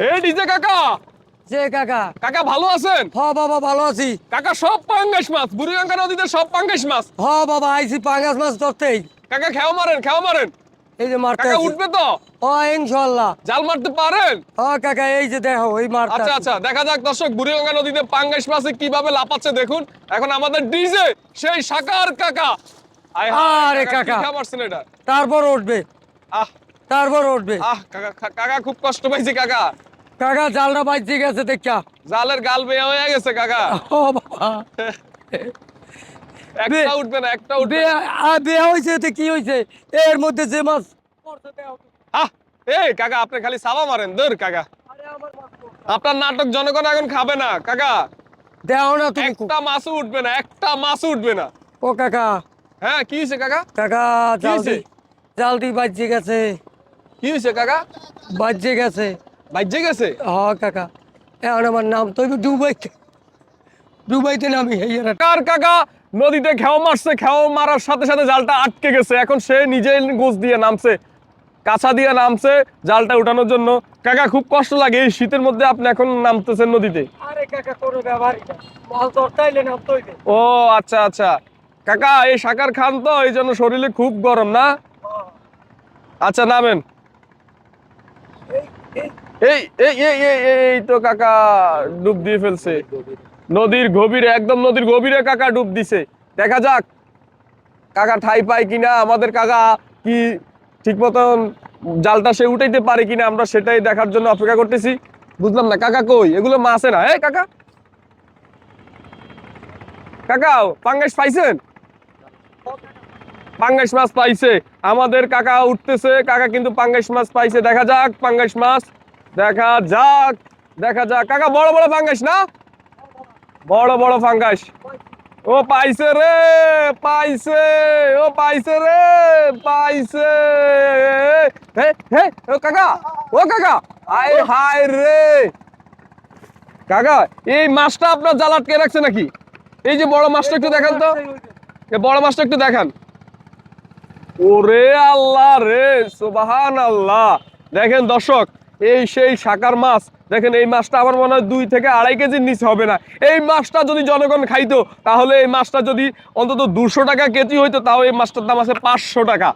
এই ডিজে কাকা। যে কাকা। কাকা ভালো আছেন? হ বাবা ভালো আছি। কাকা সব পাঙ্গাস মাছ বুড়িগঙ্গা নদীতে সব পাঙ্গাস মাছ। হ বাবা আইছি পাঙ্গাস মাছ ধরতেই। কাকা খেও মারেন খেও মারেন। এই যে মারতে কাকা উঠবে তো? হ ইনশাল্লাহ। জাল মারতে পারেন? হ কাকা এই যে দেখো ওই মারতে আচ্ছা আচ্ছা দেখা যাক দর্শক বুড়িগঙ্গা নদীতে পাঙ্গাস মাছে কীভাবে লাপাচ্ছে দেখুন। এখন আমাদের ডিজে সেই সাকার কাকা। আরে কাকা। তারপর উঠবে। আহ। তারপর উঠবে। আহ কাকা কাকা খুব কষ্ট পাইছি কাকা। কাকা জালটা বাজছে গেছে দেখা জালের গাল বেয়া হয়ে গেছে কাকা। ও বাবা। একটা উঠবে না একটা উঠবে না। বিয়ে হয়েছে তো কি হয়েছে? এর মধ্যে যে মাছ। আহ এই কাকা আপনি খালি সাবা মারেন দূর কাকা। আপনার নাটক জনগণ এখন খাবে না কাকা। দেও না তুমি। একটা মাছও উঠবে না একটা মাছও উঠবে না। ও কাকা। হ্যাঁ কি হয়েছে কাকা? কাকা? জালদি জালদি বাজছে গেছে। কি হয়েছে কাকা? বাজছে গেছে। বাজ্যে গেছে? হ কাকা। এখন আমার নাম তো দুবাইতে। দুবাইতে নামি হেয়ারা কার কাকা? নদীতে খেও মারছে খেও মারার সাথে সাথে জালটা আটকে গেছে। এখন সে নিজে গোছ দিয়ে নামছে কাছা দিয়ে নামছে জালটা উঠানোর জন্য। কাকা খুব কষ্ট লাগে এই শীতের মধ্যে আপনি এখন নামতেছেন নদীতে। আরে কাকা কোনো ব্যবহারই না। মাছ ধরতাইলে নাম ও আচ্ছা আচ্ছা। কাকা এই সাকার খান তো এই জন্য শরীরে খুব গরম না? আচ্ছা নামেন। এই এই এই এই তো কাকা ডুব দিয়ে ফেলছে। নদীর গভীরে, একদম নদীর গভীরে কাকা ডুব দিছে। দেখা যাক কাকা ঠাই পায় কিনা। আমাদের কাকা কি ঠিক মতন জালটা সে উঠাইতে পারে কিনা আমরা সেটাই দেখার জন্য অপেক্ষা করতেছি। বুঝলাম না, কাকা কই? এগুলো মাছে না এই কাকা? কাকা, পাঙ্গাস পাইছেন? পাঙ্গাস মাছ পাইছে। আমাদের কাকা উঠতেছে, কাকা কিন্তু পাঙ্গাস মাছ পাইছে। দেখা যাক, পাঙ্গাস মাছ দেখা যাক দেখা যাক। কাকা, বড় বড় ফাঙ্গাস না? বড় বড় ফাঙ্গাস ও পাইছে রে, পাইছে, ও পাইছে রে, পাইছে। হে হে, ও কাকা ও কাকা, আয় হায় রে। কাকা, এই মাছটা আপনার জাল আটকে রাখছে নাকি? এই যে বড় মাছটা একটু দেখান তো। বড় মাছটা একটু দেখান। ওরে আল্লাহ রে সুবাহান আল্লাহ দেখেন দর্শক এই সেই শাকার মাছ, দেখেন এই মাছটা আমার মনে হয় দুই থেকে আড়াই কেজির নিচে হবে না। এই মাছটা যদি জনগণ খাইতো, তাহলে এই মাছটা যদি অন্তত দুশো টাকা কেজি হইতো, তাও এই মাছটার দাম আছে পাঁচশো টাকা।